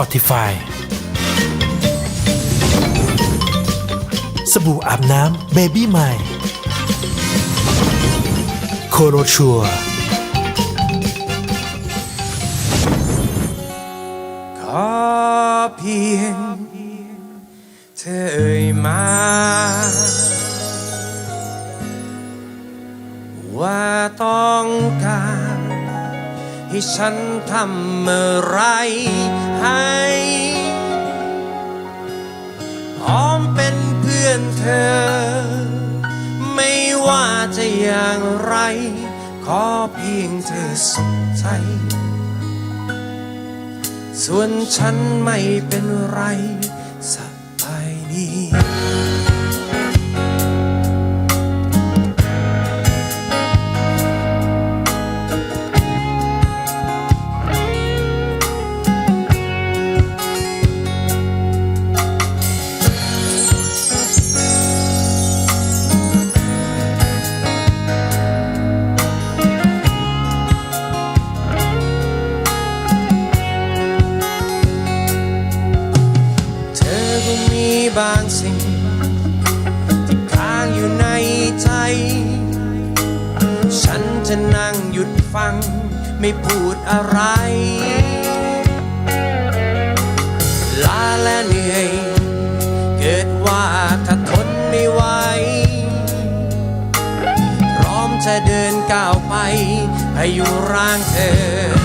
Spotify สบู่อาบน้ำ Baby m i โคโรชัวขอเพียงเธอเอ่ยมา ให้ฉันทำอะไรให้พร้อมเป็นเพื่อนเธอ ไม่ว่าจะอย่างไร ขอเพียงเธอสนใจ ส่วนฉันไม่เป็นไรสบายดี ไม่พูดอะไร ลาและเหนื่อย เกิดว่าถ้าทนไม่ไหว พร้อมจะเดินก้าวไปพายุร่างเธอ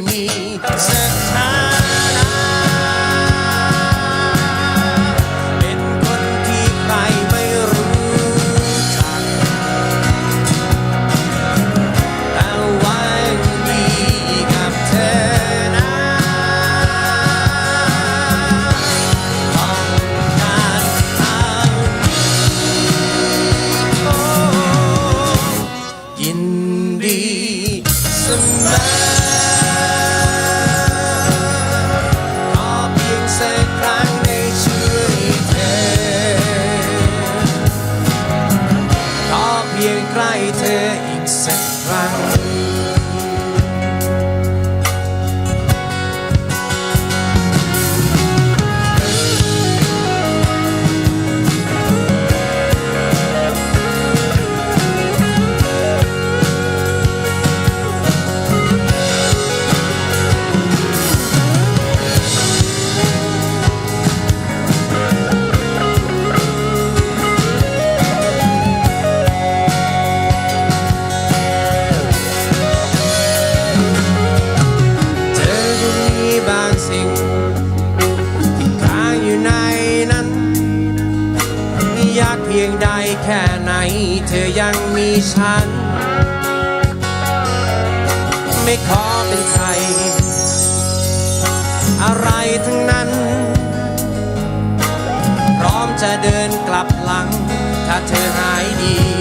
ไแค่ไหนเธอยังมีฉัน ไม่ขอเป็นใคร อะไรทั้งนั้น พร้อมจะเดินกลับหลัง ถ้าเธอหายดี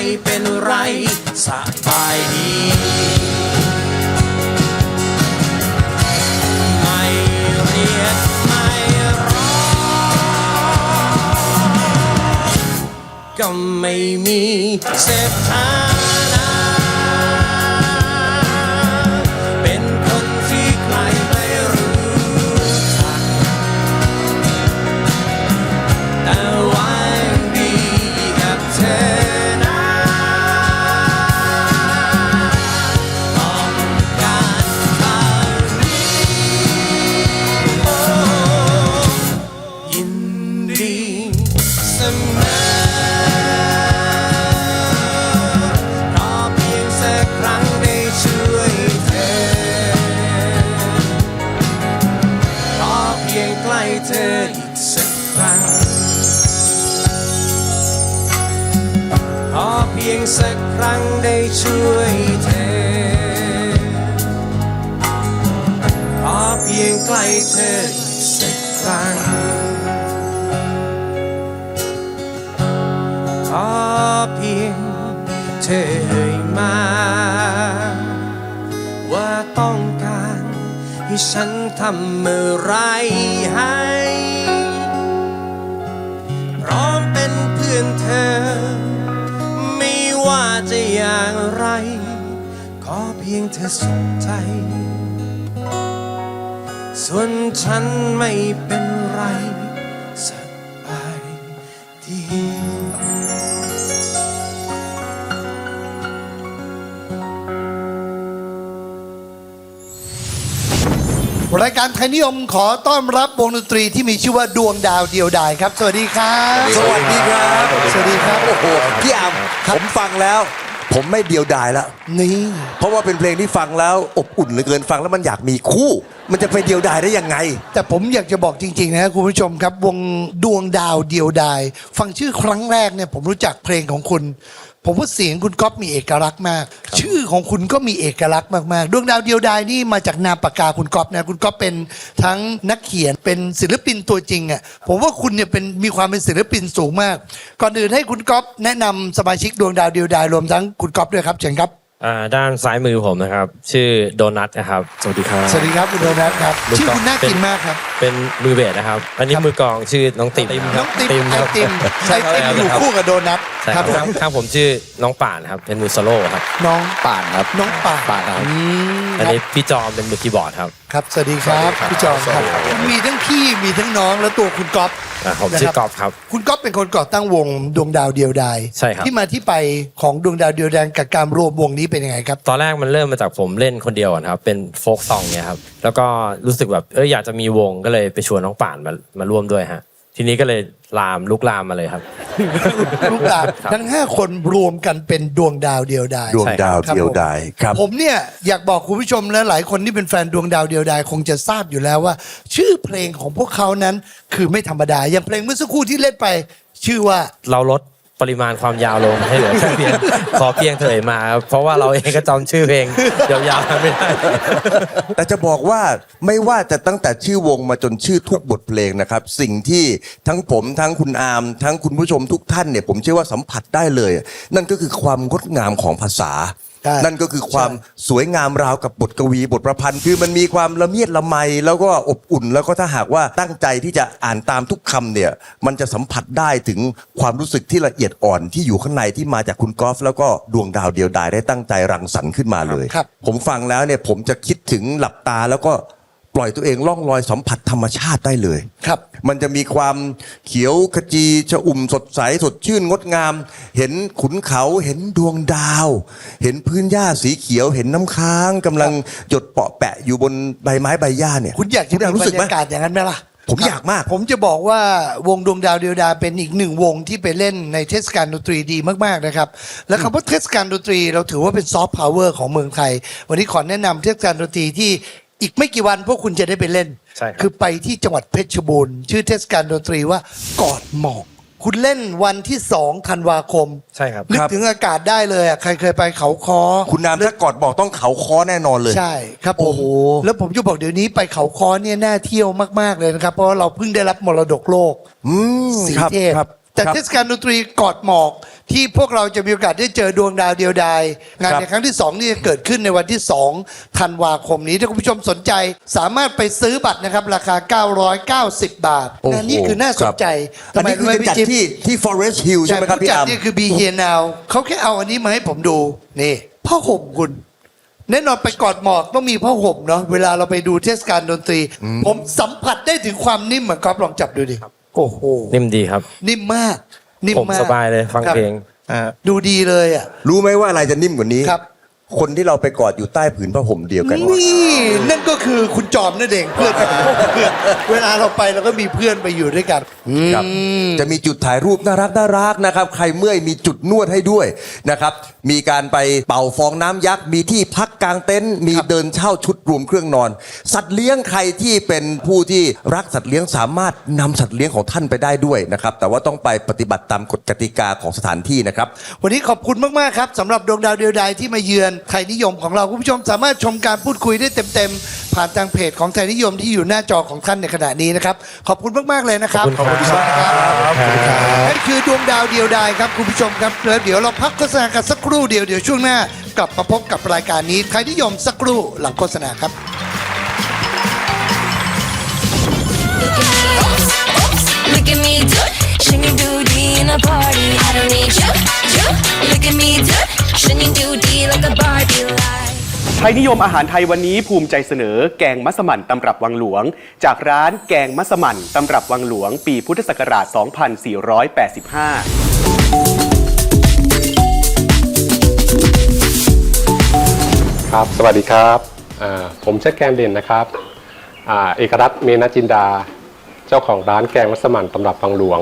ไม่เป็นไรสบายดีไม่เรียกไม่ร้องก็ไม่มีเสถาน ช่วยเธอขอเพียงใกล้เธออีกสักครั้งขอเพียงเธอเอ่ยมา ว่าต้องการให้ฉันทำอะไรให้พร้อมเป็นเพื่อนเธอ ว่าจะอย่างไร ขอเพียงเธอสนใจ ส่วนฉันไม่เป็นไรสบายดี รายการไทยนิยมขอต้อนรับวงดนตรีที่มีชื่อว่าดวงดาวเดียวดายครับ สวัสดีครับสวัสดีครับสวัสดีครับโอ้โหพี่อามผมฟังแล้ว ผมไม่เดียวดายแล้วนี่เพราะว่าเป็นเพลงที่ฟังแล้วอบอุ่นเหลือเกินฟังแล้วมันอยากมีคู่ มันจะไปเดียวดายได้ยังไง แต่ผมอยากจะบอกจริงๆนะครับคุณผู้ชมครับ วงดวงดาวเดียวดาย ฟังชื่อครั้งแรกเนี่ยผมรู้จักเพลงของคุณ ผมว่าเสียงคุณก๊อฟมีเอกลักษณ์มาก ชื่อของคุณก็มีเอกลักษณ์มากๆดวงดาวเดียวดายนี่มาจากนามปากกาคุณก๊อฟนะคุณก๊อฟเป็นทั้งนักเขียนเป็นศิลปินตัวจริงอะผมว่าคุณเนี่ยเป็นมีความเป็นศิลปินสูงมาก ก่อนอื่นให้คุณก๊อฟแนะนำสมาชิกดวงดาวเดียวดายรวมทั้งคุณก๊อฟด้วยครับเชิญครับ อ่าด้านซ้ายมือผมนะครับ ชื่อโดนัทนะครับ สวัสดีครับ สวัสดีครับคุณโดนัทครับลูกชื่อก๊อฟคุณน่ากินมากครับ เป็นมือเบสนะครับ อันนี้ครับมือกลองชื่อน้องติ๋มคน้รัอบงติ๊มไอครับติมไอติมอยู่คู่กับโดนัทใช่คครัรับบผมข้างข้างผมชื่อน้องป่านครับ เป็นมือโซโล่ครับ น้องป่านครับ น้องป่าป่านครับอืมอันครับนี้พี่จอมเป็นมือคีย์บอร์ดครับ ครับ สวัสดีครับ พี่จอมครับ มีทั้งพี่มีทั้งน้องและตัวคุณก๊อฟ อ่าผมนะชื่คอรับกอล์ฟครับ คุณก๊อฟเป็นคนก่อตั้งวงดวงดาวเดียวดายใช่ครับ ที่มาที่ไปของดวงดาวเดียวดายกับการรวมวงนี้เป็นยังไงครับ ตอนแรกมันเริ่มมาจากผมเล่นคนเดียวก่อนครับ เป็นโฟกซองเนี่ยครับ แล้วก็รู้สึกแบบเอออยากจะมีวงก็เลยไปชวนน้องป่านมามาร่วมด้วยฮะ ทีนี้ก็เลยลามลุกลามมาเลยครับ ลูกหลานครับ ทั้ง 5 คนรวมกันเป็นดวงดาวเดียวดายดวงดาวครับเดียวดายครับ ผมเนี่ยอยากบอกคุณผู้ชมและหลายคนที่เป็นแฟนดวงดาวเดียวดายคงจะทราบอยู่แล้วว่า ชื่อเพลงของพวกเขานั้นคือไม่ธรรมดาอย่างเพลงเมื่อสักครู่ที่เล่นไป ชื่อว่าเราลด ปริมาณความยาวลงให้เหลือแค่เพียงขอเพียงเถอยมาครับเพราะว่าเราเองก็จำชื่อเพลงยาวๆไม่ได้ แต่จะบอกว่าไม่ว่าจะตั้งแต่ชื่อวงมาจนชื่อทุกบทเพลงนะครับ สิ่งที่ทั้งผมทั้งคุณอาม ทั้งคุณผู้ชมทุกท่านเนี่ยผมเชื่อว่าสัมผัสได้เลย นั่นก็คือความงดงามของภาษา ใช่นั่นก็คือความสวยงามราวกับบทกวี บทประพันธ์ คือมันมีความละเมียดละไม แล้วก็อบอุ่น แล้วก็ถ้าหากว่าตั้งใจที่จะอ่านตามทุกคำเนี่ย มันจะสัมผัสได้ถึงความรู้สึกที่ละเอียดอ่อนที่อยู่ข้างในที่มาจากคุณกอล์ฟแล้วก็ดวงดาวเดียวดายได้ตั้งใจรังสรรค์ขึ้นมาเลย ครับ ผมฟังแล้วเนี่ยผมจะคิดถึงหลับตาแล้วก็ป ล่อยตัวเองล่องลอยสัมผัสธรรมชาติได้เลยครับ มันจะมีความเขียวขจีชอุ่มสดใสสดชื่นงดงาม เห็นขุนเขาเห็นดวงดาว เห็นพื้นหญ้าสีเขียวเห็นน้ำค้างกำลังหยดเปาะแปะอยู่บนใบไม้ใบหญ้าเนี่ย คุณอยากจะมีรู้บรสึกรไหมยากาศอย่างนั้นไหมล่ะผมอยากมาก ผมจะบอกว่าวงดวงดาวเดียวดายเป็นอีกหนึ่งวงที่ไปเล่นในเทศกาลดนตรีดีมากๆนะครับ และคำว่าเทศกาลดนตรีเราถือว่าเป็นซอฟต์พาวเวอร์ของเมืองไทย วันนี้ขอแนะนำเทศกาลดนตรีที่ อีกไม่กี่วันพวกคุณจะได้ไปเล่น ใช่ครับ คือไปที่จังหวัดเพชรบูรณ์ชื่อเทศกาลดนตรีว่ากอดหมอก คุณเล่นวันที่2ธันวาคมใช่ครับ นึกครับถึงอากาศได้เลยอะใครเคยไปเขาคอ คุณนามถ้ากอดบอกต้องเขาคอแน่นอนเลย ใช่ครับผมโอ้โห แล้วผมจะบอกเดี๋ยวนี้ไปเขาคอเนี่ยน่าเที่ยวมาก ๆ เลยนะครับ เพราะว่าเราเพิ่งได้รับมรดกโลกอืมสีครับเทพครับแต่ครับ เทศกาลดนตรีกอดหมอก ที่พวกเราจะมีโอกาสได้เจอดวงดาวเดียวดายงานครับในครั้งที่2นี่จะเกิดขึ้นในวันที่2ธันวาคมนี้ถ้าคุณผู้ชมสนใจ สามารถไปซื้อบัตรนะครับ ราคา 990 บาทโอ้โหงานนี้คือน่าสนใจครับอันนี้คือรู้จะไหมจัดพี่จิ๊บที่ที่ Forest Hill ใช่ไหมครับผู้พี่จัดอามนี่คือ Be Here Now เขาแค่เอาอันนี้มาให้ผมดูนี่ผ้าห่มคุณแน่นอนไปกอดหมอกต้องมีผ้าห่มเนาะเวลาเราไปดูเทศกาลดนตรี ผมสัมผัสได้ถึงความนิ่มเหมือนก๊อฟลองจับดูดิโอ้โหนิ่มดีครับ นิ่มมาก นิ่มผมมากสบายเลยฟังครับเพลงดูดีเลยอะ รู้ไหมว่าอะไรจะนิ่มกว่านี้ ครับ คนที่เราไปกอดอยู่ใต้ผืนผ้าห่มเดียวกันนี่ นั่นก็คือคุณจอมนั่นเองเพื่อนเพื่อนเวลาเราไปเราก็มีเพื่อนไปอยู่ด้วยกันครับจะมีจุดถ่ายรูปน่ารักน่ารักนะครับ ใครเมื่อยมีจุดนวดให้ด้วยนะครับ มีการไปเป่าฟองน้ำยักษ์ มีที่พักกลางเต็นท์มีเดินเช่าชุดรวมเครื่องนอน สัตว์เลี้ยงใครที่เป็นผู้ที่รักสัตว์เลี้ยงสามารถนำสัตว์เลี้ยงของท่านไปได้ด้วยนะครับ แต่ว่าต้องไปปฏิบัติตามกฎกติกาของสถานที่นะครับ วันนี้ขอบคุณมากๆครับสำหรับดวงดาวเดียวดายที่มาเยือนไทยนิยมของเราคุณผู้ชมสามารถชมการพูดคุยได้เต็มๆ ผ่านทางเพจของไทยนิยมที่อยู่หน้าจอของท่านในขณะนี้นะครับ ขอบคุณมากๆเลยนะครับขอบคุณครับครับนั่นคือดวงดาวเดียวดายครับคุณผู้ชมครับแล้วเดี๋ยวเราพักโฆษณากันสักครู่เดียวเดี๋ยวช่วงหน้ากลับมาพบกับรายการนี้ไทยนิยมสักครู่หลังโฆษณาครับ Look at me do it, shinging doody in a party. I don't need you, you. Look at me do it, shinging doody like a Barbie light. ไทยนิยมอาหารไทยวันนี้ภูมิใจเสนอแกงมัสมั่นตำรับวังหลวง จากร้านแกงมัสมั่นตำรับวังหลวง ปีพุทธศักราช 2485ครับ สวัสดีครับอ่าผมชื่อแกนเด่นนะครับอ่าเอกรัตน์เมนจินดา เจ้าของร้านแกงวัสมั่นตำรับบางหลวง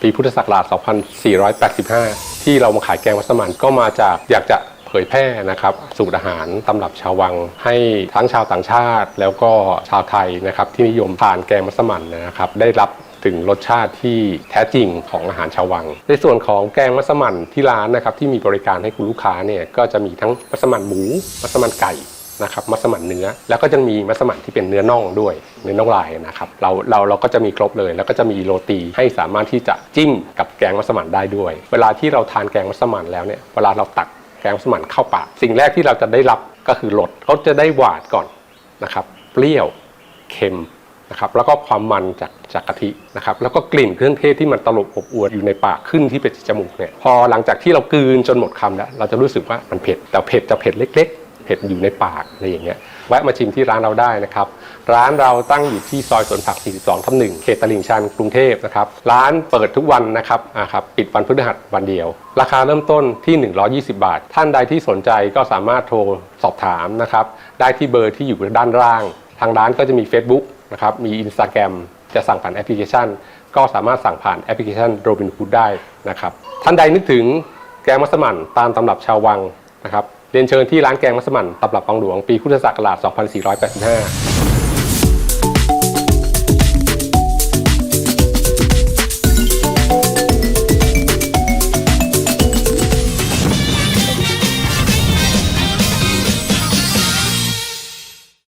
ปีพุทธศักราช 2485 ที่เรามาขายแกงวัสมั่นก็มาจากอยากจะเผยแพร่นะครับสูตรอาหารตำรับชาววัง ให้ทั้งชาวต่างชาติ แล้วก็ชาวไทยนะครับที่นิยมทานแกงมัสมั่นนะครับ ได้รับถึงรสชาติที่แท้จริงของอาหารชาววัง ในส่วนของแกงมัสมั่นที่ร้านนะครับที่มีบริการให้คุณลูกค้าเนี่ยก็จะมีทั้งมัสมั่นหมูมัสมั่นไก่ นะครับมัสมั่นเนื้อ แล้วก็จะมีมัสมั่นที่เป็นเนื้อน่องด้วยเนื้อน่องลายนะครับเราเราเราก็จะมีครบเลย แล้วก็จะมีโรตีให้สามารถที่จะจิ้มกับแกงมัสมั่นได้ด้วย เวลาที่เราทานแกงมัสมั่นแล้วเนี่ยเวลาเราตักแกงมัสมั่นเข้าปากสิ่งแรกที่เราจะได้รับก็คือรสเขาจะได้หวานก่อนนะครับเปรี้ยวเค็มนะครับแล้วก็ความมันจากจากกะทินะครับแล้วก็กลิ่นเครื่องเทศที่มันตลบอบอวลอยู่ในปากขึ้นที่เป็นจมูกเนี่ยพอหลังจากที่เรากลืนจนหมดคำแล้วเราจะรู้สึกว่ามันเผ็ดแต่เผ็ดจะเผ็ดเล็ก ๆ เผ็ดอยู่ในปากอะไรอย่างเงี้ยแวะมาชิมที่ร้านเราได้นะครับ ร้านเราตั้งอยู่ที่ซอยสวนผัก 42ทับหนึ่งเขตตลิ่งชันกรุงเทพนะครับ ร้านเปิดทุกวันนะครับอ่าครับปิดวันพฤหัสวันเดียว ราคาเริ่มต้นที่ 120 บาท ท่านใดที่สนใจก็สามารถโทรสอบถามนะครับได้ที่เบอร์ที่อยู่ด้านล่าง ทางร้านก็จะมี Facebook นะครับมี Instagram จะสั่งผ่านแอปพลิเคชัน ก็สามารถสั่งผ่านแอปพลิเคชัน Robin Hood ได้นะครับท่านใดนึกถึงแกงมัสมั่นตามตำรับชาววังนะครับ เรียนเชิญที่ร้านแกงมัสมั่นตำรับปองหลวงปีพุทธศักราช 2485